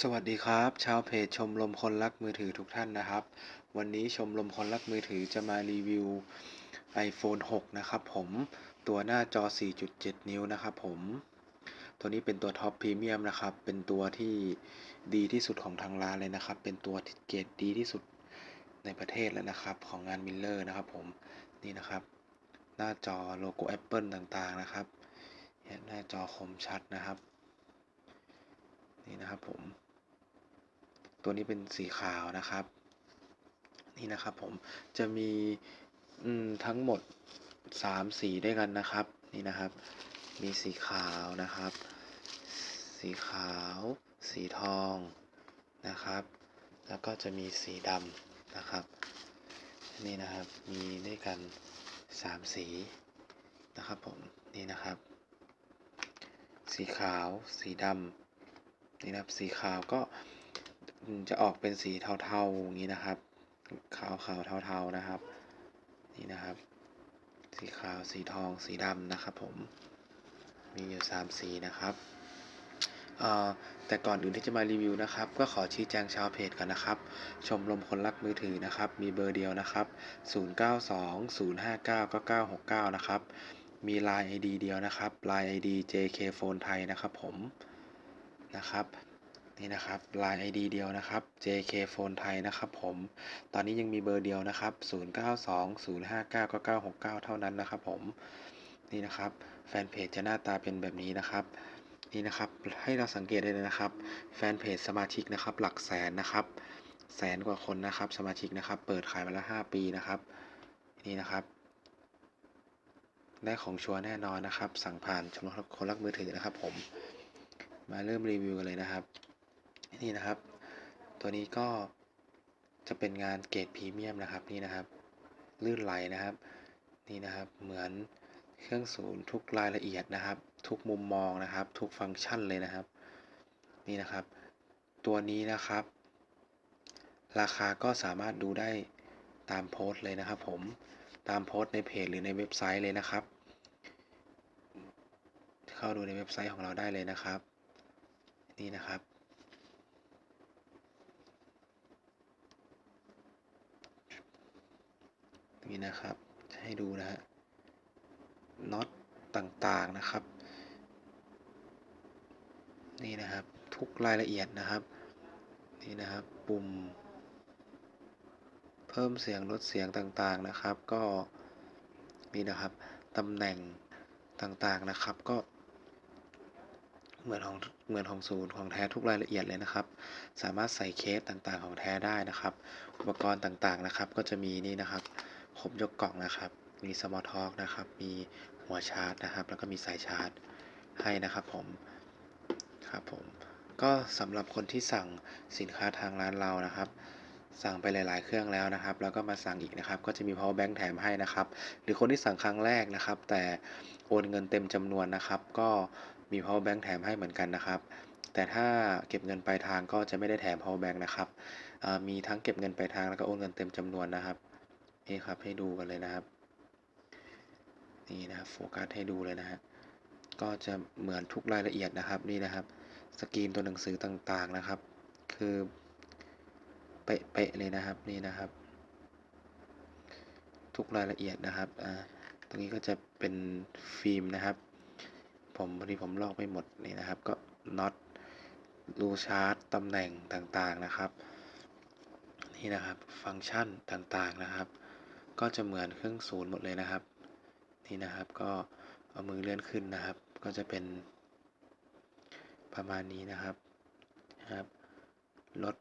สวัสดีครับ ชาวเพจชมรมคนรักมือถือทุกท่านนะครับ วันนี้ชมรมคนรักมือถือจะมารีวิว iPhone 6 นะครับผมตัวหน้าจอ 4.7 นิ้วนะครับผม ตัวนี้เป็นตัวท็อปพรีเมียมนะครับ เป็นตัวที่ดีที่สุดของทางร้านเลยนะครับ เป็นตัวที่เกรดดีที่สุดในประเทศแล้วนะครับ ของงานมิลเลอร์นะครับผมนี่นะครับ หน้าจอโลโก้ Apple ต่างๆนะครับหน้าจอคมชัดนะครับ นี่นะครับผม ตัวนี้เป็นสีขาวนะครับ นี่นะครับผมจะมีทั้งหมด 3 สีด้วยกันนะครับ นี่นะครับ มีสีขาวนะครับ สีขาว สีทองนะครับ แล้วก็จะมีสีดำนะครับ นี่นะครับมีด้วยกัน 3 สีนะครับผมนี่นะครับ สีขาว สีดำนี่นะครับ สีขาวก็ จะออกเป็นสีเทาๆอย่างนี้นะครับ ขาวขาวเทาๆนะครับ นี่นะครับ สีขาวสีทองสีดำนะครับ ผมมีอยู่3สีนะครับแต่ก่อนอื่นที่จะมารีวิวนะครับ ก็ขอชี้แจงชาวเพจกันนะครับ ชมรมคนรักมือถือนะครับ มีเบอร์เดียวนะครับ 0920599969 นะครับ มี Line ID เดียวนะครับ Line ID JK Phone ไทยนะครับผมนะครับ นี่นะครับ Line ID เดียวนะครับ JK Phone ไทยนะครับผม ตอนนี้ยังมีเบอร์เดียวนะครับ 0920599969 เท่านั้นนะครับผม นี่นะครับ แฟนเพจจะหน้าตาเป็นแบบนี้นะครับนี่นะครับให้เราสังเกตได้เลยนะครับ แฟนเพจสมาชิกนะครับ หลักแสนนะครับ แสนกว่าคนนะครับ สมาชิกนะครับ เปิดขายมาแล้ว 5 ปีนะครับ นี่นะครับ ได้ของชัวร์แน่นอนนะครับ สั่งผ่านชมรมคนรักมือถือนะครับ ผม มาเริ่มรีวิวกันเลยนะครับ นี่นะครับ ตัวนี้ก็จะเป็นงานเกรดพรีเมียมนะครับนี่นะครับ ลื่นไหลนะครับ นี่นะครับเหมือนเครื่องศูนย์ทุกรายละเอียดนะครับ ทุกมุมมองนะครับ ทุกฟังก์ชันเลยนะครับ นี่นะครับ ตัวนี้นะครับ ราคาก็สามารถดูได้ตามโพสต์เลยนะครับ ผมตามโพสต์ในเพจหรือในเว็บไซต์เลยนะครับ เข้าดูในเว็บไซต์ของเราได้เลยนะครับ นี่นะครับ นี่นะครับ ให้ดูนะฮะน็อตต่างๆนะครับ นี่นะครับทุกรายละเอียดนะครับ นี่นะครับปุ่ม เพิ่มเสียงลดเสียงต่างๆนะครับ ก็นี่นะครับตำแหน่งต่างๆนะครับก็เหมือนของเหมือนของศูนย์ของแท้ทุกรายละเอียดเลยนะครับ สามารถใส่เคสต่างๆของแท้ได้นะครับ อุปกรณ์ต่างๆนะครับ ก็จะมีนี่นะครับ ครบยกกล่องนะครับ มีสมอลท็อกนะครับ มีหัวชาร์จนะครับ แล้วก็มีสายชาร์จให้นะครับผม ครับผม ก็สำหรับคนที่สั่งสินค้าทางร้านเรานะครับ สั่งไปหลาย ๆ เครื่องแล้วนะครับ แล้วก็มาสั่งอีกนะครับ ก็จะมี power bank แถมให้นะครับ หรือคนที่สั่งครั้งแรกนะครับ แต่โอนเงินเต็มจำนวนนะครับ ก็มี power bank แถมให้เหมือนกันนะครับแต่ถ้าเก็บเงินปลายทางก็จะไม่ได้แถม power bank นะครับ มีทั้งเก็บเงินปลายทางแล้วก็โอนเงินเต็มจำนวนนะครับ นี่ครับให้ดูกันเลยนะครับ นี่นะครับโฟกัสให้ดูเลยนะฮะก็จะเหมือนทุกรายละเอียดนะครับนี่นะครับ สกรีนตัวหนังสือต่างๆนะครับ คือเป๊ะๆเลยนะครับนี่นะครับ ทุกรายละเอียดนะครับอ่าตรงนี้ก็จะเป็นฟิล์มนะครับ ผมพอดีผมลอกไม่หมดนี่นะครับ ก็น็อตรูชาร์จตำแหน่งต่างๆนะครับ นี่นะครับ ฟังก์ชันต่างๆนะครับ ก็จะเหมือนเครื่องศูนย์หมดเลยนะครับ นี่นะครับก็เอามือเลื่อนขึ้นนะครับ ก็จะเป็น ประมาณนี้นะครับนะครับลด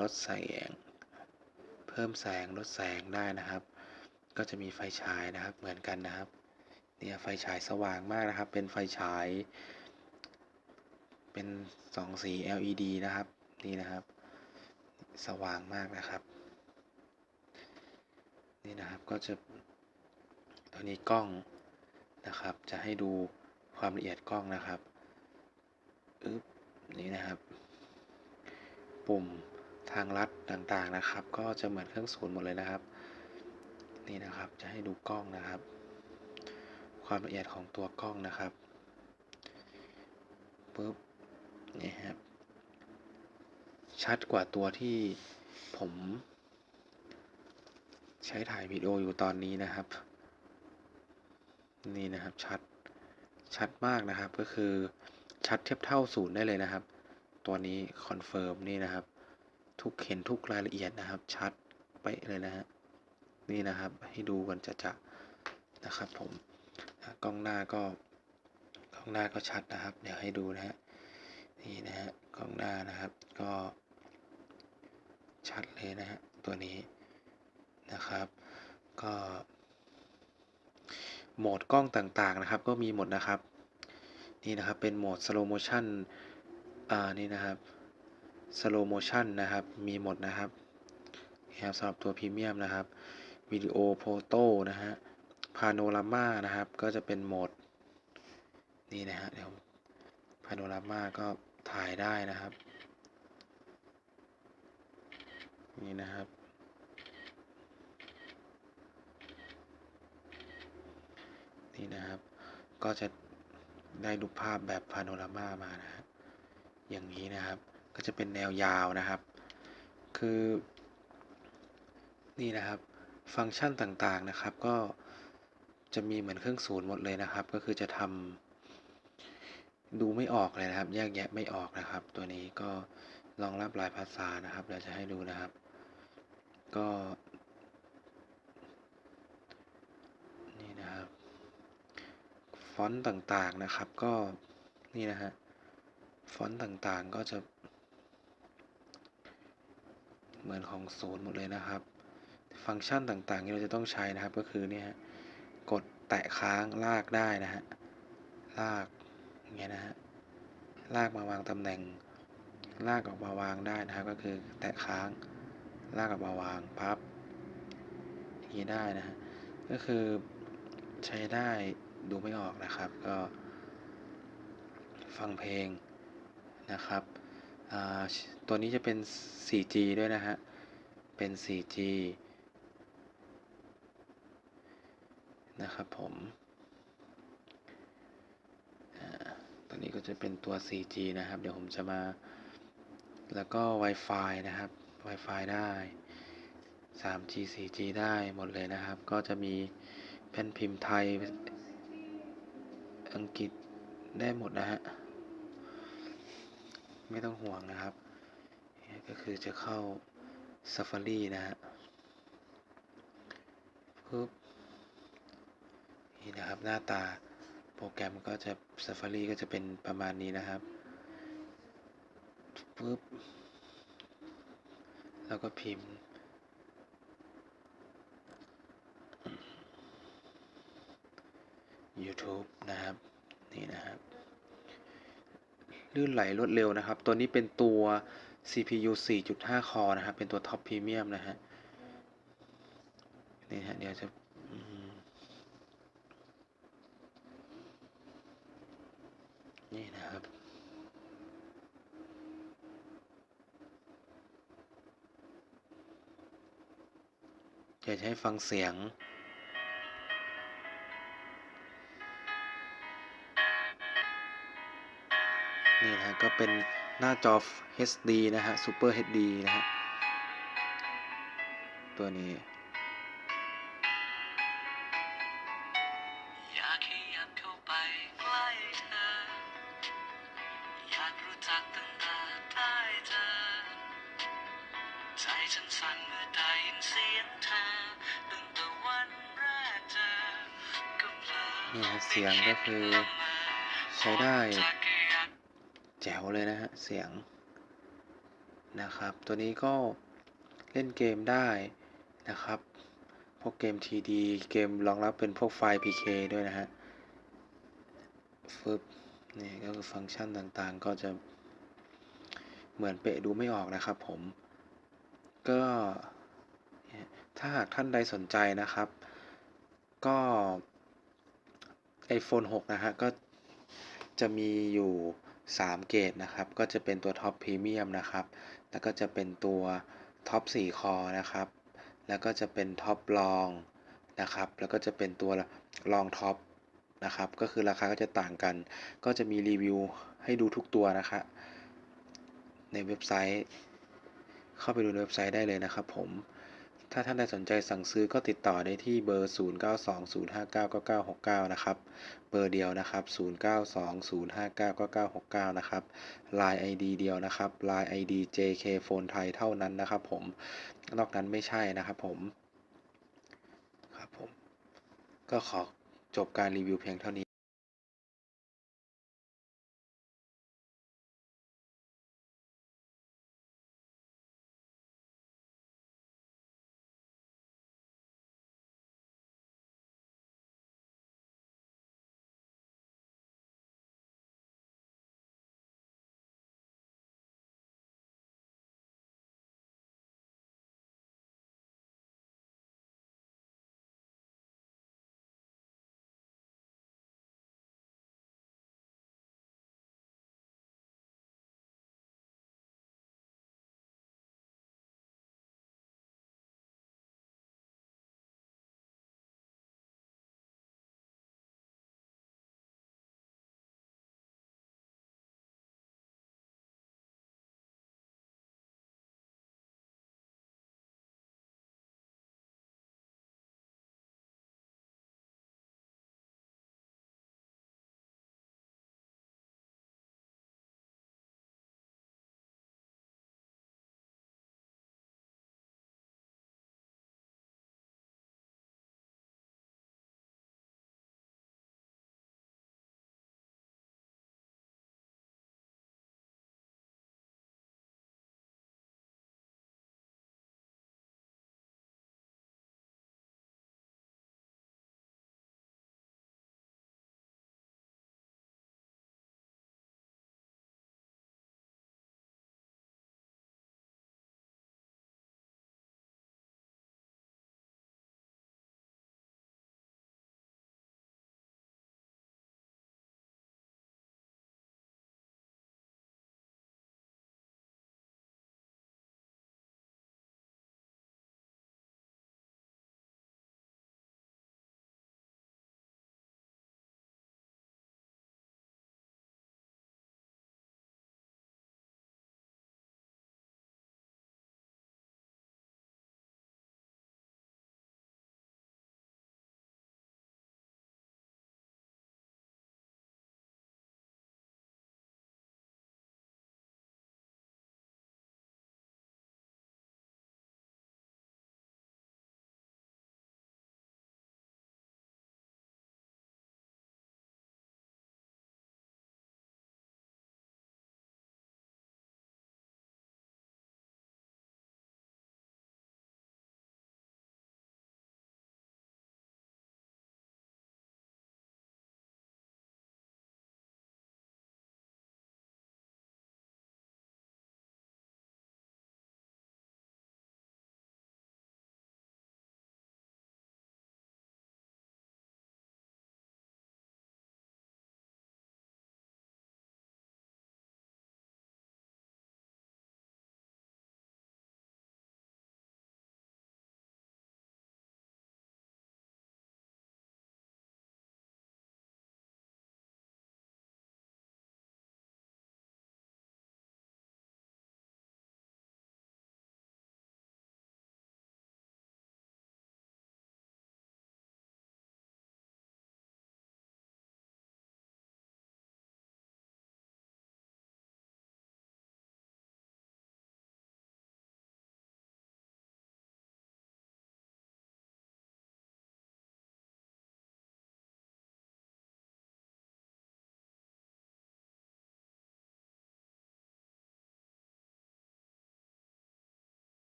ลดแสง เพิ่มแสงลดแสงได้นะครับ ก็จะมีไฟฉายนะครับเหมือนกันนะครับเนี่ยไฟฉายสว่างมากนะครับ เป็นไฟฉาย เป็นสองสี LED นะครับ นี่นะครับ สว่างมากนะครับ นี่นะครับก็จะตัวนี้กล้องนะครับ จะให้ดูความละเอียดกล้องนะครับอึ๊บนี่นะครับ ปุ่มทางลัดต่างๆนะครับ ก็จะเหมือนเครื่องศูนย์หมดเลยนะครับ นี่นะครับจะให้ดูกล้องนะครับ ความละเอียดของตัวกล้องนะครับปุ๊บนี่ครับชัดกว่าตัวที่ผม ใช้ถ่ายวิดีโออยู่ตอนนี้นะครับ นี่นะครับชัดชัดมากนะครับก็คือชัดเทียบเท่าศูนย์ได้เลยนะครับ ตัวนี้คอนเฟิร์มนี่นะครับ ทุกเห็นทุกรายละเอียดนะครับ ชัดไปเลยนะฮะนี่นะครับให้ดูกันจะจะนะครับ ผมอะกล้องหน้าก็กล้องหน้าก็ชัดนะครับ เดี๋ยวให้ดูนะฮะนี่นะฮะกล้องหน้านะครับก็ชัดเลยนะฮะตัวนี้ นะครับ ก็โหมดกล้องต่างๆนะครับ ก็มีหมดนะครับ นี่นะครับเป็นโหมด slow motion อ่านี่นะครับ slow motion นะครับ มีหมดนะครับนี่ครับสำหรับตัวพรีเมียมนะครับวิดีโอโฟโต้นะฮะพาโนรามานะครับ ก็จะเป็นโหมด นี่นะฮะเดี๋ยวพาโนรามาก็ถ่ายได้นะครับ นี่นะครับ นี่นะครับ ก็จะได้ดูภาพแบบพาโนรามามานะฮะอย่างนี้นะครับ ก็จะเป็นแนวยาวนะครับ คือ นี่นะครับ ฟังก์ชันต่างๆนะครับ ก็จะมีเหมือนเครื่องศูนย์หมดเลยนะครับ ก็คือจะทำดูไม่ออกเลยนะครับ แยกแยะไม่ออกนะครับ ตัวนี้ก็รองรับหลายภาษานะครับ เราจะให้ดูนะครับ ก็ นี่นะครับ ฟอนต์ต่างๆนะครับก็นี่นะฮะฟอนต์ต่างๆก็จะ เหมือนของศูนย์หมดเลยนะครับ ฟังก์ชันต่างๆที่เราจะต้องใช้นะครับก็คือเนี่ยกดแตะค้างลากได้นะฮะลากเงี้ยนะฮะลากมาวางตำแหน่ง ลากออกมาวางได้นะครับ ก็คือแตะค้างลากออกมาวางพับอย่างนี้ได้นะฮะก็คือใช้ได้ ดูไม่ออกนะครับ ก็ฟังเพลงนะครับ ตัวนี้จะเป็น 4G ด้วยนะฮะ เป็น 4G นะครับผมตัวนี้ก็จะเป็นตัว 4G นะครับ เดี๋ยวผมจะมา แล้วก็ Wi-Fi นะครับ Wi-Fi ได้ 3G 4G ได้หมดเลยนะครับ ก็จะมีแผ่นพิมพ์ไทย อังกฤษได้หมดนะฮะ ไม่ต้องห่วงนะครับ ก็คือจะเข้า Safari นะฮะปึ๊บนี่นะครับหน้าตาโปรแกรมก็จะ Safari ก็จะเป็นประมาณนี้นะครับปึ๊บแล้วก็พิมพ์ YouTube นะครับ นี่นะครับลื่นไหลรวดเร็วนะครับ ตัวนี้เป็นตัว CPU 4.5 คอนะครับ เป็นตัวท็อปพรีเมียมนะฮะ นี่ฮะ เดี๋ยวจะนี่นะครับอยากจะให้ฟังเสียง ก็เป็นหน้าจอ HD นะฮะ Super HD นะฮะ ตัวนี้เนื้อเจอก็เพลอนี่ฮะเสียงก็คือใช้ได้ จ๋วเลยนะฮะ เสียงนะครับ ตัวนี้ก็เล่นเกมได้นะครับ พวกเกม TD เกมรองรับเป็นพวกไฟล์ PK ด้วยนะฮะฟึบนี่ก็คือฟังก์ชันต่างๆ ก็จะเหมือนเปะดูไม่ออกนะครับผม ก็ถ้าหากท่านใดสนใจนะครับ ก็ iPhone 6 นะฮะ ก็จะมีอยู่ 3 เกรดนะครับ ก็จะเป็นตัวท็อปพรีเมียมนะครับ แล้วก็จะเป็นตัวท็อป4คอนะครับ แล้วก็จะเป็นท็อปลองนะครับ แล้วก็จะเป็นตัวลองท็อปนะครับ ก็คือราคาก็จะต่างกัน ก็จะมีรีวิวให้ดูทุกตัวนะคะในเว็บไซต์ เข้าไปดูในเว็บไซต์ได้เลยนะครับผม ถ้าท่านใดสนใจสั่งซื้อก็ติดต่อได้ที่เบอร์ 0920599969 นะครับ เบอร์เดียวนะครับ 0920599969 นะครับ Line ID เดียวนะครับ Line ID JK Phone ไทยเท่านั้นนะครับผม นอกนั้นไม่ใช่นะครับผม ครับผม ก็ขอจบการรีวิวเพียงเท่านี้